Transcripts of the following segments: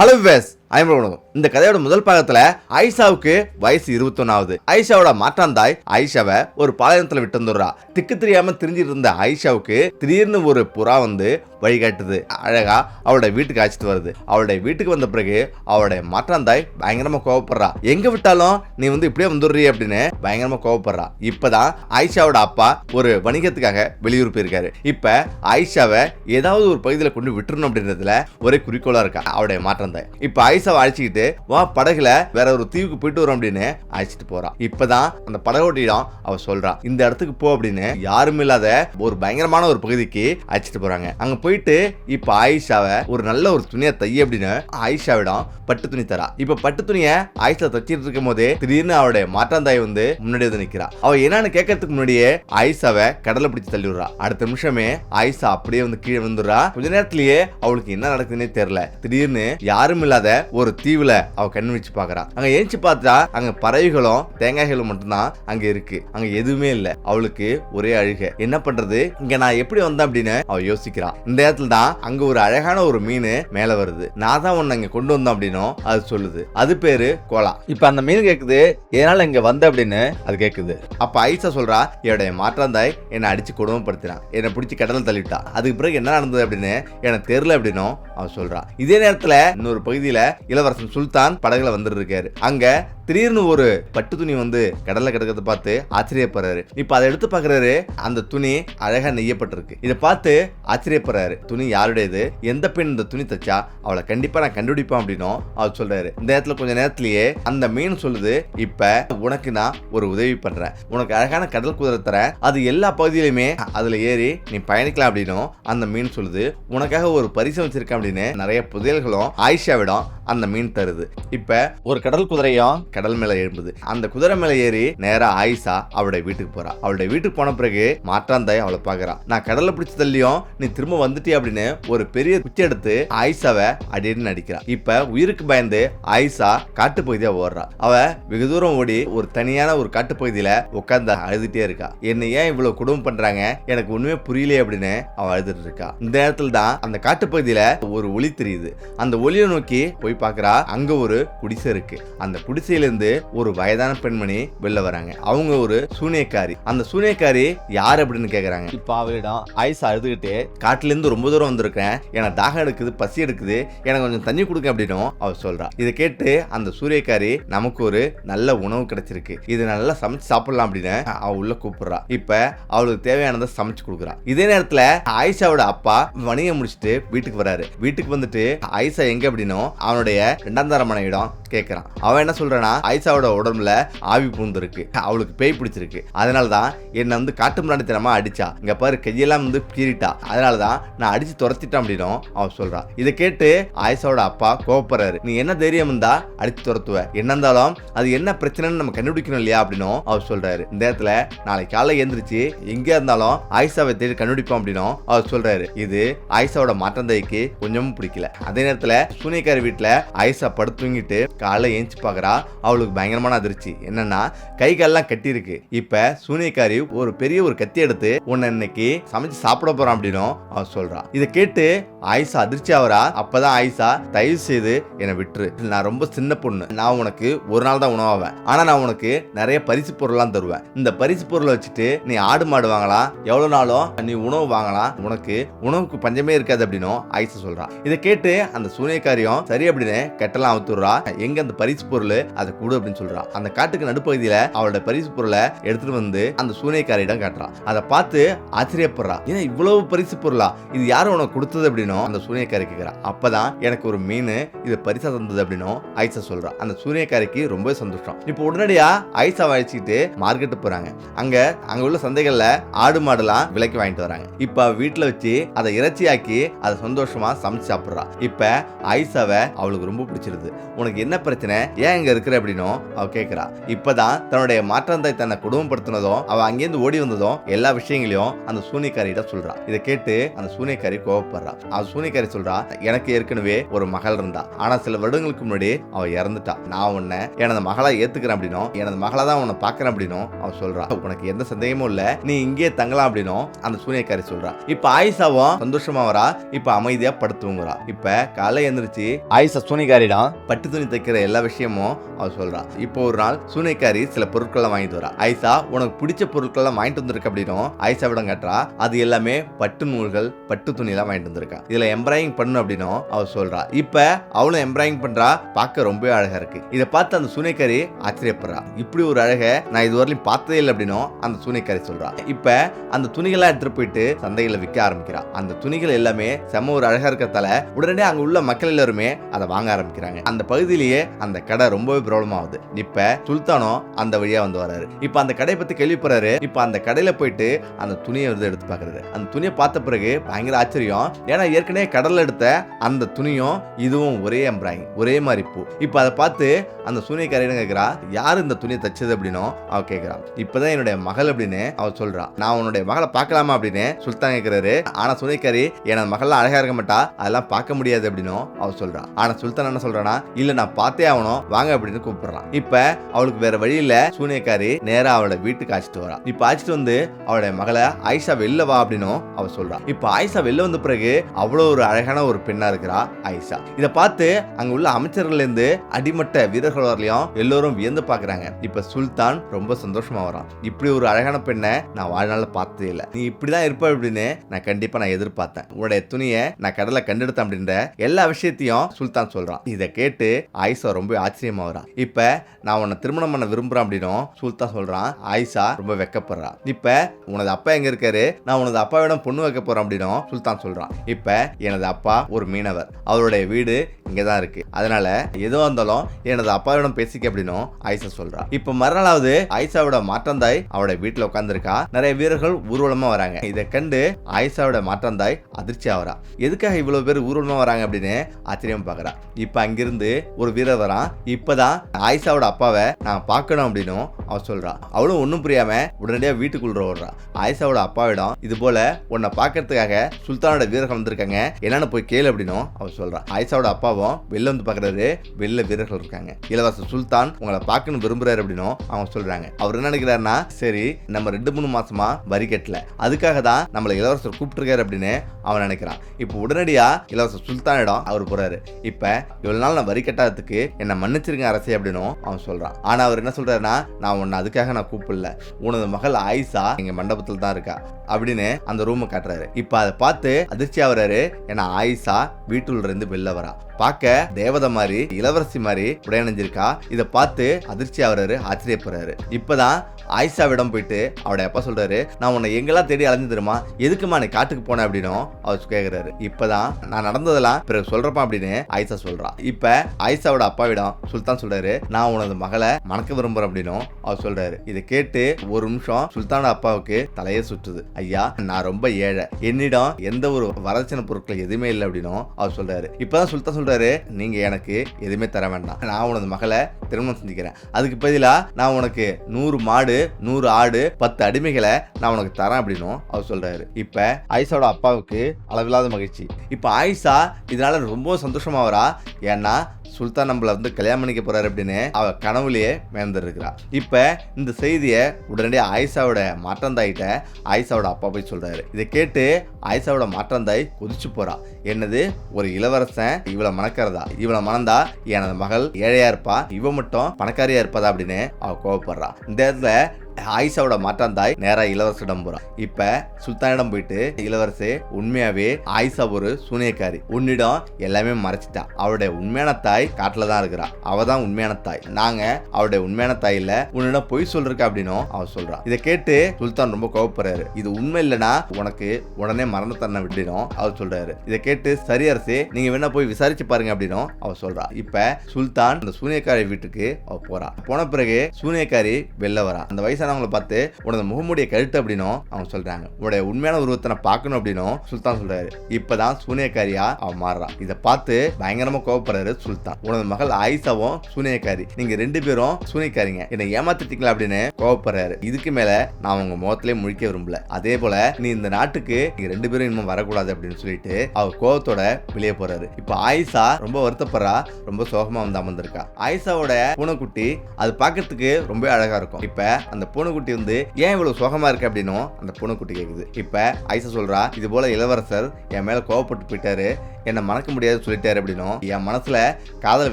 Hello wives ஐம்பது இந்த கதையோட முதல் பாகத்துல ஆயிஷாவுக்கு வயசு இருபத்தொன்னாவது. ஆயிஷாவோட மாற்றாந்தாய் ஆயிஷாவை ஒரு பாளையத்துல விட்டு வந்துடுறா. திக்கு தெரியாம திரிஞ்சிட்டு இருந்த ஐஷாவுக்கு திடீர்னு ஒரு புறா வந்து வழிகாட்டுது. அழகா அவளோட வீட்டுக்கு அழைச்சிட்டு வருது. அவளுடைய வீட்டுக்கு வந்த பிறகு அவளுடைய மாற்றாந்தாய் பயங்கரமா கோவப்படுறா. எங்க விட்டாலும் நீ வந்து இப்படியே வந்துடுறீ அப்படின்னு பயங்கரமா கோவப்படுறா. இப்பதான் ஆயிஷாவோட அப்பா ஒரு வணிகத்துக்காக வெளியூர் போயிருக்காரு. இப்ப ஆயிஷாவை ஏதாவது ஒரு பகுதியில் கொண்டு விட்டுறணும் அப்படின்றதுல ஒரே குறிக்கோளா இருக்கா அவருடைய மாற்றாந்தாய் இப்ப ஆயிஷாவை அழைச்சிக்கிட்டு வா படகுல வேற ஒரு தீவுக்கு போயிட்டு வரோம் அப்படின்னு அழைச்சிட்டு போறா. இப்பதான் அந்த படகோட்டியிடம் அவ சொல்றா. இந்த இடத்துக்கு போ அப்படின்னு யாரும் இல்லாத ஒரு பயங்கரமான ஒரு பகுதிக்கு அழைச்சிட்டு போறாங்க. அங்க போயிட்டு இப்ப ஆயிஷாவை ஒரு நல்ல ஒரு துணியை தைய அப்படின்னு ஆயிஷாவிடம் பட்டு துணி தரா. இப்ப பட்டு துணியை ஆயிஷா தச்சிட்டு இருக்கும் போதே திடீர்னு அவளுடைய மாற்றாந்தாய் வந்து முன்னாடி வந்து நிக்கிறா. அவ என்னன்னு கேட்கறதுக்கு முன்னாடியே ஆயிஷாவை கடலை பிடிச்சு தள்ளி விடுறா அடுத்த நிமிஷமே ஆயிஷா அப்படியே வந்து கீழே வந்துடுறா கொஞ்ச நேரத்திலேயே அவளுக்கு என்ன நடக்குதுன்னே தெரியல. திடீர்னு யாரும் இல்லாத ஒரு தீவுல அவ கண்ணு வச்சு பாக்குறா. அங்க ஏஞ்சி பார்த்தா அங்க பறவைகளும் தேங்காய்களும் மட்டும்தான் அங்க இருக்கு. அங்க எதுவுமே இல்ல. அவளுக்கு ஒரே அழுக. என்ன பண்றது? இங்க நான் எப்படி வந்தேன் அப்படின்னு அவ யோசிக்கிறா. இந்த நேரத்தில் தான் அங்க ஒரு அழகான ஒரு மீன் மேல வருது. நான் தான் உன்னை இங்க கொண்டு வந்தேன் அப்படின்னும் அது சொல்லுது. அது பேரு கோலா. இப்ப அந்த மீன் கேக்குது எதனால இங்க வந்த? அப்படின்னு அது கேக்குது. அப்ப ஐசா சொல்றா என்னுடைய மாற்றாந்தாய் என்னை அடிச்சு கொடுமைப்படுத்தினான். என்னை பிடிச்சி கடலில் தள்ளிவிட்டா. அதுக்கு பிறகு என்ன நடந்தது அப்படின்னு எனக்கு தெரியல அப்படின்னும் அவன் சொல்கிறான் இதே நேரத்துல இன்னொரு பகுதியில இளவரசன் சுல்தான் படகுல வந்துட்டு இருக்காரு. அங்க திடீர்னு ஒரு பட்டு துணி வந்து கடல்ல கிடக்கிறத பார்த்து ஆச்சரியப்படுறாரு. இப்ப அதை எடுத்து பார்க்குறாரு அந்த துணி அழகா நெய்யப்பட்டிருக்கு. இதை பார்த்து ஆச்சரியப்படுறாரு. துணி யாருடையது? எந்த பெண் இந்த துணி தச்சா? அவளை கண்டிப்பா நான் கண்டுபிடிப்பேன் அப்படின்னும் அவர் சொல்றாரு. இந்த நேரத்துல கொஞ்ச நேரத்திலேயே அந்த மீன் சொல்லுது இப்ப உனக்கு நான் ஒரு உதவி பண்றேன். உனக்கு அழகான கடல் குதிரை தரேன். அது எல்லா பகுதியிலுமே அதுல ஏறி நீ பயணிக்கலாம் அப்படின்னும் அந்த மீன் சொல்லுது. உனக்காக ஒரு பரிசு வச்சிருக்கேன் அப்படின்னு நிறைய புதையல்களும் ஆயிஷாவிடம் அந்த மீன் தருது. இப்ப ஒரு கடல் குதிரையும் கடல் மேல எழும்புது அந்த குதிரை மேல ஏறி நேரா ஆயிஷா அவளுடைய வீட்டுக்கு போறா. அவளுடைய வீட்டுக்கு போன பிறகு மாற்றாந்தாய் அவளை பாக்குறா நான் கடல்ல பிடிச்ச தள்ளியும் நீ திரும்ப வந்துட்டிய? அப்படின்னு ஒரு பெரிய குச்சி எடுத்து ஆயிஷாவை அடின்னு நடிக்கிறா இப்ப உயிருக்கு பயந்து ஆயிஷா காட்டுப்பகுதியா ஓடுறா. அவ வெகு தூரம் ஓடி ஒரு தனியான ஒரு காட்டுப்பகுதியில உட்கார்ந்து அழுதுட்டே இருக்கா. என்ன ஏன் இவ்வளவு குடும்பம் பண்றாங்க? எனக்கு ஒண்ணுமே புரியலையே அப்படின்னு அவ அழுதுட்டு இருக்கா. இந்த நேரத்துல தான் அந்த காட்டுப்பகுதியில ஒரு ஒளி தெரியுது. அந்த ஒளியை நோக்கி போய் பார்க்கறா. அங்க ஒரு குடிசை இருக்கு. அந்த குடிசையில இருந்து ஒரு வயதான பெண்மணி வெளில வராங்க. அவங்க ஒரு சூனியக்காரி. அந்த சூனியக்காரி யார் அப்படின்னு கேக்குறாங்க. இப்ப அவளிடம் ஆயிஷா அழுதுகிட்டே. காட்டுல இருந்து ரொம்ப தூரம் வந்திருக்கேன் எனக்கு தாகம் எடுக்குது பசி எடுக்குது. எனக்கு கொஞ்சம் தண்ணி கொடுங்க அப்படின்னும் அவ சொல்றா. இதை கேட்டு அந்த சூரியக்காரி நமக்கு ஒரு நல்ல உணவு கிடைச்சிருக்கு. இது நல்லா சமைச்சு சாப்பிடலாம் அப்படின்னு அவ உள்ள கூப்பிடுறா. இப்ப அவளுக்கு தேவையானதை சமைச்சு கொடுக்குறா. இதே நேரத்துல ஆயிஷாவோட அப்பா வணிகம் முடிச்சுட்டு வீட்டுக்கு வராரு. வீட்டுக்கு வந்துட்டு ஆயிஷா எங்க? அப்படின்னும் அவனுடைய இரண்டாம் தர மனைவிடம் கேட்கறான் அவன் என்ன சொல்றானா ஐசாவோட உடம்புல ஆவி பூந்துருக்கு. அவளுக்கு பேய் பிடிச்சிருக்கு. அதனால தான் என்னை வந்து காட்டு முன்னாடித்தனமா அடிச்சா. இங்க பாரு கையெல்லாம் வந்து கீறிட்டா. அதனால தான் நான் அடிச்சு துரத்திட்டேன் அப்படின்னும் அவன் சொல்றான் இதை கேட்டு ஆயிஷாவோட அப்பா கோவப்படுறாரு. நீ என்ன தைரியம் இருந்தா அடிச்சு துரத்துவ? என்ன இருந்தாலும் அது என்ன பிரச்சனைன்னு நம்ம கண்டுபிடிக்கணும் இல்லையா? அப்படின்னும் அவர் சொல்றாரு. இந்த இடத்துல நாளைக்கு காலை எந்திரிச்சு எங்க இருந்தாலும் ஆயிஷாவை தேடி கண்டுபிடிப்போம் அப்படின்னும் அவர் சொல்றாரு. இது ஆயிஷாவோட மாற்றந்தைக்கு கொஞ்சமும் பிடிக்கல. அதே நேரத்துல சூனியக்காரி வீட்டுல ஆயிஷா படுத்து தூங்கிட்டு காலை ஏஞ்சி பாக்குறா. அவளுக்கு பயங்கரமான அதிர்ச்சி. என்னன்னா கை கால்லாம் கட்டியிருக்கு. இப்ப சூனியக்காரி ஒரு பெரிய ஒரு கத்தி எடுத்து உன்னை இன்னைக்கு சமைச்சு சாப்பிட போறான் அப்படின்னும் அவன் சொல்றான் இதை கேட்டு ஆயிஷா அதிர்ச்சி ஆவரா அப்பதான் ஆயிஷா தயவு செய்து என்னை விட்டுரு. நான் ரொம்ப சின்ன பொண்ணு. நான் உனக்கு ஒரு நாள் தான் உணவாவேன். ஆனா நான் உனக்கு நிறைய பரிசு பொருள்லாம் தருவேன். இந்த பரிசு பொருளை வச்சுட்டு நீ ஆடு மாடு வாங்கலாம். எவ்வளவு நாளும் நீ உணவு வாங்கலாம். உனக்கு உணவுக்கு பஞ்சமே இருக்காது அப்படின்னும் ஆயிஷா சொல்றான் இதை கேட்டு அந்த சூனியக்காரியம் சரி அப்படின்னு கெட்டலாம் அவுத்துறா எங்க அந்த பரிசு பொருள்? அதை கொடு அப்படின்னு சொல்றா. அந்த காட்டுக்கு நடுப்பகுதியில அவளோட பரிசு பொருளை எடுத்துட்டு வந்து அந்த சூனியக்காரியிடம் காட்டுறா. அதை பார்த்து ஆச்சரியப்படுறா. ஏன்னா இவ்வளவு பரிசு பொருளா? இது யாரும் உனக்கு கொடுத்தது? அப்படின்னும் அந்த சூனியக்காரி கேட்கிறா அப்பதான் எனக்கு ஒரு மீன் இது பரிசா தந்தது அப்படின்னும் ஐசா சொல்றா. அந்த சூனியக்காரிக்கு ரொம்ப சந்தோஷம். இப்போ உடனடியா ஐசா அழைச்சிக்கிட்டு மார்க்கெட்டு போறாங்க. அங்க அங்க உள்ள சந்தைகள்ல ஆடு மாடுலாம் விலைக்கு வாங்கிட்டு வராங்க. இப்ப வீட்டுல வச்சு அதை இறைச்சியாக்கி அதை சந்தோஷமா சமைச்சு சாப்பிடுறா. இப்ப ஐசாவை அவளுக்கு ரொம்ப பிடிச்சிருது. உனக்கு என்ன என்ன பிரச்சனை? ஏன் இங்க இருக்கிற? அப்படின்னும் அவ கேக்குறா. இப்பதான் தன்னுடைய மாற்றாந்தாய் தன்னை குடும்பப்படுத்தினதும் அவ அங்கேருந்து ஓடி வந்ததும் எல்லா விஷயங்களையும் அந்த சூனியக்காரியிட்ட சொல்றா. இதை கேட்டு அந்த சூனியக்காரி கோவப்படுறா. அவ சூனியக்காரி சொல்றா எனக்கு ஏற்கனவே ஒரு மகள் இருந்தா. ஆனா சில வருடங்களுக்கு முன்னாடி அவ இறந்துட்டா. நான் உன்னை எனது மகளா ஏத்துக்கிறேன் அப்படின்னும் எனது மகளா தான் உன்னை பாக்குறேன் அப்படின்னும் அவ சொல்றா. உனக்கு எந்த சந்தேகமும் இல்ல. நீ இங்கேயே தங்கலாம் அப்படின்னும் அந்த சூனியக்காரி சொல்றா. இப்ப ஆயிஷாவும் சந்தோஷமா வரா. இப்ப அமைதியா படுத்துவங்குறா இப்ப காலை எந்திரிச்சு ஆயிஷா சூனியக்காரிடம் பட்டு துணி தைக்கிற எல்லா விஷயமும் அவ சொல்றா இப்போ ஒரு நாள் சூனைக்காரி சில பொருட்களை வாங்கிட்டு வரா. ஐசா உனக்கு பிடிச்ச பொருட்கள்லாம் வாங்கிட்டு வந்திருக்க அப்படின்னும் ஐசாவிடம் காட்டுறா அது எல்லாமே பட்டு நூல்கள் பட்டு துணியெல்லாம் வாங்கிட்டு வந்திருக்கா. இதுல எம்ப்ராயிங் பண்ணு அப்படின்னும் அவ சொல்றா. இப்ப அவளும் எம்ப்ராயிங் பண்றா பார்க்க ரொம்பவே அழகா இருக்கு. இதை பார்த்து அந்த சூனியக்காரி ஆச்சரியப்படுறா. இப்படி ஒரு அழகை நான் இதுவரையிலும் பார்த்ததே இல்லை அப்படின்னும் அந்த சூனியக்காரி சொல்றா. இப்ப அந்த துணிகள்லாம் எடுத்துட்டு போயிட்டு சந்தையில விற்க ஆரம்பிக்கிறா. அந்த துணிகள் எல்லாமே செம்ம ஒரு அழகா இருக்கிறதால உடனே அங்க உள்ள மக்கள் எல்லாருமே அதை வாங்க ஆரம்பிக்கிறாங்க. அந்த பகுதியிலேயே அந்த கடை ரொம்பவே ஆகுது இப்ப சுல்தானும் அந்த வழியா வந்து வராரு. இப்ப அந்த கடையை பத்தி கேள்விப்படுறாரு. இப்ப அந்த கடையில போயிட்டு அந்த துணியை வந்து எடுத்து பாக்குறாரு. அந்த துணியை பார்த்த பிறகு பயங்கர ஆச்சரியம். ஏன்னா ஏற்கனவே கடல்ல எடுத்த அந்த துணியும் இதுவும் ஒரே எம்ப்ராயிங் ஒரே மாதிரி பூ. இப்ப அதை பார்த்து அந்த சூனியக்காரின்னு கேட்கிறா யார் இந்த துணியை தச்சது? அப்படின்னும் அவ கேட்கிறா இப்பதான் என்னுடைய மகள் அப்படின்னு அவ சொல்றா. நான் உன்னுடைய மகளை பார்க்கலாமா? அப்படின்னு சுல்தான் கேட்கிறாரு ஆனா சூனியக்காரி எனது மகள்லாம் அழகா இருக்க மாட்டா. அதெல்லாம் பார்க்க முடியாது அப்படின்னும் அவ சொல்றா. ஆனா சுல்தான் என்ன சொல்றானா இல்ல நான் பார்த்தே ஆகணும். வாங்க அப்படின்னு கூப்பிடுறான். இப்ப அவளுக்கு வேற வழியில சூனியக்காரி நேரா அவளை வீட்டுக்கு அழைச்சிட்டு வரா. இப்ப அழைச்சிட்டு வந்து அவளுடைய மகளை ஆயிஷா வெளில வா அப்படின்னும் அவ சொல்றா. இப்ப ஆயிஷா வெளில வந்த பிறகு அவ்வளவு ஒரு அழகான ஒரு பெண்ணா இருக்கிறா ஆயிஷா. இத பார்த்து அங்க உள்ள அமைச்சர்கள் இருந்து அடிமட்ட வீரர்கள் வரலையும் எல்லோரும் வியந்து பாக்குறாங்க. இப்ப சுல்தான் ரொம்ப சந்தோஷமா வரான். இப்படி ஒரு அழகான பெண்ணை நான் வாழ்நாள் பார்த்ததே இல்ல. நீ இப்படிதான் இருப்ப அப்படின்னு நான் கண்டிப்பா நான் எதிர்பார்த்தேன். உன்னுடைய துணியை நான் கடலை கண்டெடுத்தேன் அப்படின்ற எல்லா விஷயத்தையும் சுல்தான் சொல்றான். இதை கேட்டு ஆயிஷா ரொம்ப ஆச்சரியமா வரா இப்போ நான் உன்னை திருமணம் பண்ண விரும்புகிறேன் அப்படின்னும் சுல்தான் சொல்கிறான் ஆயிஷா ரொம்ப வெக்கப்படுறா. இப்போ உனது அப்பா எங்கே இருக்காரு? நான் உனது அப்பாவிடம் பொண்ணு வைக்க போகிறேன் அப்படின்னும் சுல்தான் சொல்கிறான் இப்போ எனது அப்பா ஒரு மீனவர். அவருடைய வீடு இங்கே தான் இருக்குது அதனால் எதுவாக இருந்தாலும் எனது அப்பாவிடம் பேசிக்க அப்படின்னும் ஆயிஷா சொல்கிறான் இப்போ மறுநாளாவது ஆயிஷாவோட மாற்றந்தாய் அவருடைய வீட்டில் உட்காந்துருக்கா நிறைய வீரர்கள் ஊர்வலமாக வராங்க. இதை கண்டு ஆயிஷாவோட மாற்றந்தாய் அதிர்ச்சி ஆகிறா. எதுக்காக இவ்வளோ பேர் ஊர்வலமாக வராங்க அப்படின்னு ஆச்சரியம் பார்க்குறா இப்போ அங்கிருந்து ஒரு வீரர் வரான். இப்பதான் ஆயிஷாவோட அப்பாவை நான் பார்க்கணும் அப்படின்னும் அவ சொல்றா. அவளும் ஒன்றும் புரியாம உடனடியாக வீட்டுக்குள்ள ஓடுறா. ஆயிஷாவோட அப்பாவிடம் இது போல உன்னை பார்க்கறதுக்காக சுல்தானோட வீரர்கள் வந்திருக்காங்க. என்னன்னு போய் கேளு அப்படின்னும் அவ சொல்றா. ஆயிஷாவோட அப்பாவும் வெளில வந்து பார்க்கறாரு வெளில வீரர்கள் இருக்காங்க. இளவரசர் சுல்தான் உங்களை பார்க்கணும் விரும்புறாரு அப்படின்னும் அவங்க சொல்றாங்க. அவர் என்ன நினைக்கிறாருன்னா சரி நம்ம ரெண்டு மூணு மாசமா வரி கட்டல. அதுக்காக தான் நம்மளை இளவரசர் கூப்பிட்டுருக்காரு அப்படின்னு அவன் நினைக்கிறான். இப்போ உடனடியாக இளவரசர் சுல்தானிடம் அவர் போறாரு. இப்போ இவ்வளோ நாள் நான் வரி கட்டாததுக்கு என்னை மன்னிச்சிருங்க அரசே அப்படின்னும் அவன் சொல்றான். ஆனா அவர் என்ன சொல்றாருன்னா நான் உன்னை அதுக்காக நான் கூப்பிடல. உனது மகள் ஆயிஷா எங்க மண்டபத்தில் தான் இருக்கா. அப்படின்னு அந்த ரூமை காட்டுறாரு. இப்ப அதை பார்த்து அதிர்ச்சி ஆகுறாரு. ஏன்னா ஆயிஷா வீட்டுல இருந்து வெளில வரா. பார்க்க தேவதை மாதிரி இளவரசி மாதிரி உடையணிஞ்சிருக்கா. இதை பார்த்து அதிர்ச்சி ஆகுறாரு ஆச்சரியப்படுறாரு. இப்பதான் ஆயிஷாவிடம் போயிட்டு அவட அப்பா சொல்றாரு நான் உன்னை எங்கெல்லாம் தேடி அலைஞ்சு தெரியுமா? எதுக்குமா நீ காட்டுக்கு போனேன் அப்படின்னும் அவர் கேக்குறாரு. இப்பதான் நான் நடந்ததெல்லாம் பிறகு சொல்றப்பா அப்படின்னு ஆயிஷா சொல்றா. இப்ப ஆயிஷாவோட அப்பாவிடம் சுல்தான் சொல்றாரு நான் உனது மகளை மணக்க விரும்புறேன் அப்படின்னும் அவர் சொல்றாரு. இதை கேட்டு ஒரு நிமிஷம் சுல்தானோட அப்பாவுக்கு தலையே சுற்றுது. ஐயா நான் ரொம்ப ஏழை. என்னிடம் எந்த ஒரு வரதட்சணை பொருட்கள் எதுவுமே இல்லை அப்படின்னும் அவர் சொல்றாரு. இப்பதான் சுல்தான் சொல்றாரு நீங்க எனக்கு எதுவுமே தர வேண்டாம். நான் உனது மகளை திருமணம் செஞ்சுக்கிறேன். அதுக்கு பதிலா நான் உனக்கு நூறு மாடு நூறு ஆடு பத்து அடிமைகளை நான் உனக்கு தரேன் அப்படின்னும் அவர் சொல்றாரு. இப்ப ஆயிஷாவோட அப்பாவுக்கு அளவில்லாத மகிழ்ச்சி. இப்ப ஆயிஷா இதனால ரொம்ப சந்தோஷமாவரா ஏன்னா சுல்தான் நம்மளை வந்து கல்யாணம் பண்ணிக்க போறாரு அப்படின்னு அவ கனவுலயே மேந்திருக்கிறா இப்ப இந்த செய்தியை உடனடியாக ஆயிஷாவோட மாற்றந்தாயிட்ட ஆயிஷாவோட அப்பா போய் சொல்றாரு. இதை கேட்டு ஆயிஷாவோட மாற்றந்தாய் கொதிச்சு போறா. என்னது? ஒரு இளவரசன் இவளை மணக்கிறதா? இவளை மணந்தா எனது மகள் ஏழையா இருப்பா? இவ மட்டும் பணக்காரியா இருப்பதா அப்படின்னு அவ கோவப்படுறா. இந்த இடத்துல ஆயிஷாவோட மாற்றாந்தாய் நேரா இளவரசிடம் போகிறான் இப்ப சுல்தானிடம் போயிட்டு இளவரசே உண்மையாவே ஆயிஷா ஒரு சூனியக்காரி. உன்னிடம் எல்லாமே மறைச்சிட்டா. அவளுடைய உண்மையான தாய் காட்டுல தான் இருக்கிறா. அவ தான் உண்மையான தாய். நாங்க அவளுடைய உண்மையான தாய் இல்ல உன்னிடம் பொய் சொல்லிருக்கா அப்படின்னும் அவன் சொல்கிறான் இதை கேட்டு சுல்தான் ரொம்ப கோவப்படுறாரு. இது உண்மை இல்லைன்னா உனக்கு உடனே மரண தண்டனை விடணும் அவர் சொல்றாரு. இதை கேட்டு சரி அரசே நீங்க வேணா போய் விசாரிச்சு பாருங்க அப்படின்னும் அவ சொல்றா. இப்ப சுல்தான் அந்த சூனியக்காரி வீட்டுக்கு அவ போறா. போன பிறகு சூனியக்காரி வெளில வரா. அந்த வயசு வயசானவங்களை பார்த்து உனது முகமுடைய கழுத்து அப்படின்னும் அவங்க சொல்றாங்க. உன்னுடைய உண்மையான உருவத்தை நான் பார்க்கணும் அப்படின்னும் சுல்தான் சொல்றாரு. இப்பதான் சூனியக்காரியா அவன் மாறுறான். இதை பார்த்து பயங்கரமா கோவப்படுறாரு சுல்தான். உனது மகள் ஆயிஷாவும் சூனியக்காரி. நீங்க ரெண்டு பேரும் சூனியக்காரிங்க. என்னை ஏமாத்திட்டீங்களா அப்படின்னு கோவப்படுறாரு. இதுக்கு மேல நான் உங்க முகத்திலே முழிக்க விரும்பல. அதே போல நீ இந்த நாட்டுக்கு நீங்க ரெண்டு பேரும் இன்னும் வரக்கூடாது அப்படின்னு சொல்லிட்டு அவர் கோவத்தோட வெளியே போறாரு. இப்ப ஆயிஷா ரொம்ப வருத்தப்படுறா ரொம்ப சோகமா வந்து அமர்ந்திருக்கா. ஆயிஷாவோட பூனைக்குட்டி அது பார்க்கறதுக்கு ரொம்ப அழகா இருக்கும். இப்ப அந்த பூனைக்குட்டி வந்து ஏன் இவ்வளவு சோகமா இருக்கு? அப்படின்னும் அந்த பூனைக்குட்டி கேக்குது. இப்ப ஐசா சொல்றா இது போல இளவரசர் என் மேல கோவப்பட்டு போயிட்டாரு. என்னை மறக்க முடியாது சொல்லிட்டாரு அப்படின்னும் என் மனசுல காதல்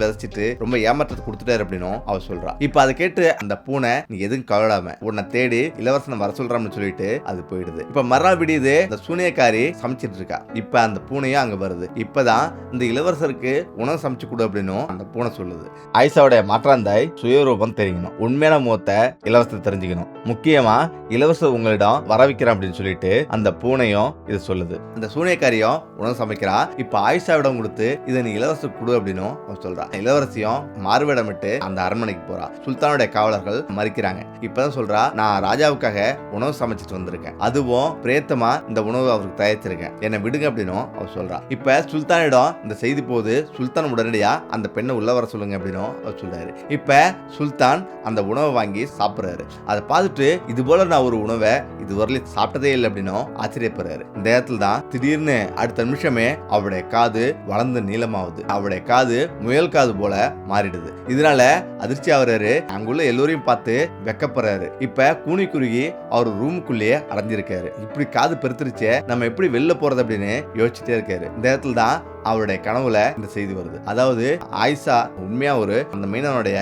விதைச்சிட்டு ரொம்ப ஏமாற்றத்தை கொடுத்துட்டாரு அப்படின்னும் அவ சொல்றா. இப்ப அதை கேட்டு அந்த பூனை நீ எதுவும் கவலாம உன்னை தேடி இளவரசனை வர சொல்றான்னு சொல்லிட்டு அது போயிடுது. இப்ப மறுநாள் விடியுது இந்த சூனியக்காரி சமைச்சிட்டு இருக்கா. இப்ப அந்த பூனையும் அங்க வருது. இப்பதான் இந்த இளவரசருக்கு உணவு சமைச்சு கொடு அப்படின்னும் அந்த பூனை சொல்லுது. ஐசாவுடைய மாற்றாந்தாய் சுயரூபம் தெரியணும் உண்மையான முகத்தை இலவசத்தை தெரிஞ்சுக்கணும். முக்கியமா இளவரசர் உங்களிடம் வர வைக்கிறேன் அப்படின்னு சொல்லிட்டு அந்த பூனையும் இது சொல்லுது. அந்த சூனியக்காரியும் உணவு சமைக்கிறா. இப்ப ஆயிஷாவிடம் கொடுத்து இதை நீ இளவரசருக்கு கொடு அப்படின்னும் அவன் சொல்றான் இளவரசியும் மாறுவேடமிட்டு அந்த அரண்மனைக்கு போறா. சுல்தானுடைய காவலர்கள் மறிக்கிறாங்க. இப்பதான் சொல்றா நான் ராஜாவுக்காக உணவு சமைச்சிட்டு வந்திருக்கேன். அதுவும் பிரேத்தமா இந்த உணவு அவருக்கு தயாரிச்சிருக்கேன். என்னை விடுங்க அப்படின்னும் அவர் சொல்றா. இப்ப சுல்தானிடம் இந்த செய்தி போது சுல்தான் உடனடியா அந்த பெண்ணை உள்ள வர சொல்லுங்க அப்படின்னும் அவர் சொல்றாரு. இப்ப சுல்தான் அந்த உணவை வாங்கி சாப்பிடுறாரு. அதை பார்த்துட்டு இது போல நான் ஒரு உணவை இதுவரையிலும் சாப்பிட்டதே இல்லை அப்படின்னும் ஆச்சரியப்படுறாரு. இந்த இடத்துல தான் திடீர்னு அடுத்த நிமிஷமே அவருடைய காது வளர்ந்து நீளமாகுது அவருடைய காது முயல் காது போல மாறிடுது. இதனால அதிர்ச்சி ஆகுறாரு. அங்குள்ள எல்லோரையும் பார்த்து வெக்கப்படுறாரு. இப்ப கூனி குறுகி அவர் ரூமுக்குள்ளேயே அடைஞ்சிருக்காரு இப்படி காது பெருத்துருச்சே நம்ம எப்படி வெளில போறது அப்படின்னு யோசிச்சுட்டே இருக்காரு. இந்த இடத்துல தான் அவருடைய கனவுல இந்த செய்தி வருது. அதாவது ஆயிஷா உண்மையா ஒரு அந்த மீனவனுடைய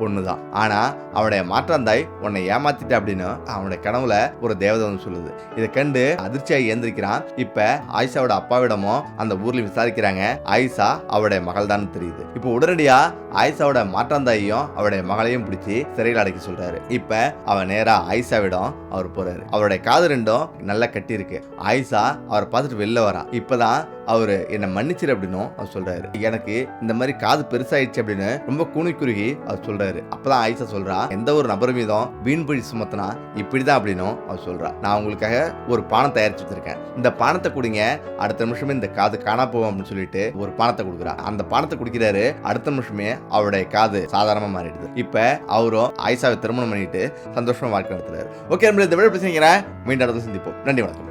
பொண்ணு தான் ஆனா அவனுடைய மாற்றாந்தாய் உன்னை ஏமாத்திட்ட அப்படின்னு அவனுடைய கனவுல ஒரு தேவதை வந்து சொல்லுது. இதை கண்டு அதிர்ச்சியாக ஏந்திரிக்கிறான் இப்ப ஆயிஷாவோட அப்பாவிடமும் அந்த ஊர்ல விசாரிக்கிறாங்க. ஆயிஷா அவருடைய மகள் தான் தெரியுது. இப்போ உடனடியா ஆயிஷாவோட மாற்றாந்தாயையும் அவருடைய மகளையும் பிடிச்சி சிறையில் அடைக்க சொல்றாரு. இப்ப அவன் நேரா ஆயிஷாவிடம் அவர் போறாரு. அவருடைய காது ரெண்டும் நல்லா கட்டி இருக்கு ஆயிஷா அவரை பார்த்துட்டு வெளில வரா. இப்பதான் அவர் என்னை மன்னிச்சிரு அப்படின்னும் அவர் சொல்றாரு. எனக்கு இந்த மாதிரி காது பெருசாயிடுச்சு அப்படின்னு ரொம்ப கூனி குறுகி அவர் சொல்றாரு. அப்பதான் ஆயிஷா சொல்றா எந்த ஒரு நபர் மீதும் வீண் பழி சுமத்தினா இப்படிதான் அப்படின்னும் அவர் சொல்றா. நான் உங்களுக்காக ஒரு பானம் தயாரிச்சு வச்சிருக்கேன் இந்த பானத்தை கொடுங்க அடுத்த நிமிஷமே இந்த காது காணா போவோம் அப்படின்னு சொல்லிட்டு ஒரு பானத்தை கொடுக்குறா. அந்த பானத்தை குடிக்கிறாரு அடுத்த நிமிஷமே அவருடைய காது சாதாரணமா மாறிடுது. இப்ப அவரும் ஆயிஷாவை திருமணம் பண்ணிட்டு சந்தோஷமா வாழ்க்கை நடத்துறாரு. ஓகே நம்மள இந்த விட பேசுகிறேன் மீண்டும் சந்திப்போம். நன்றி வணக்கம்.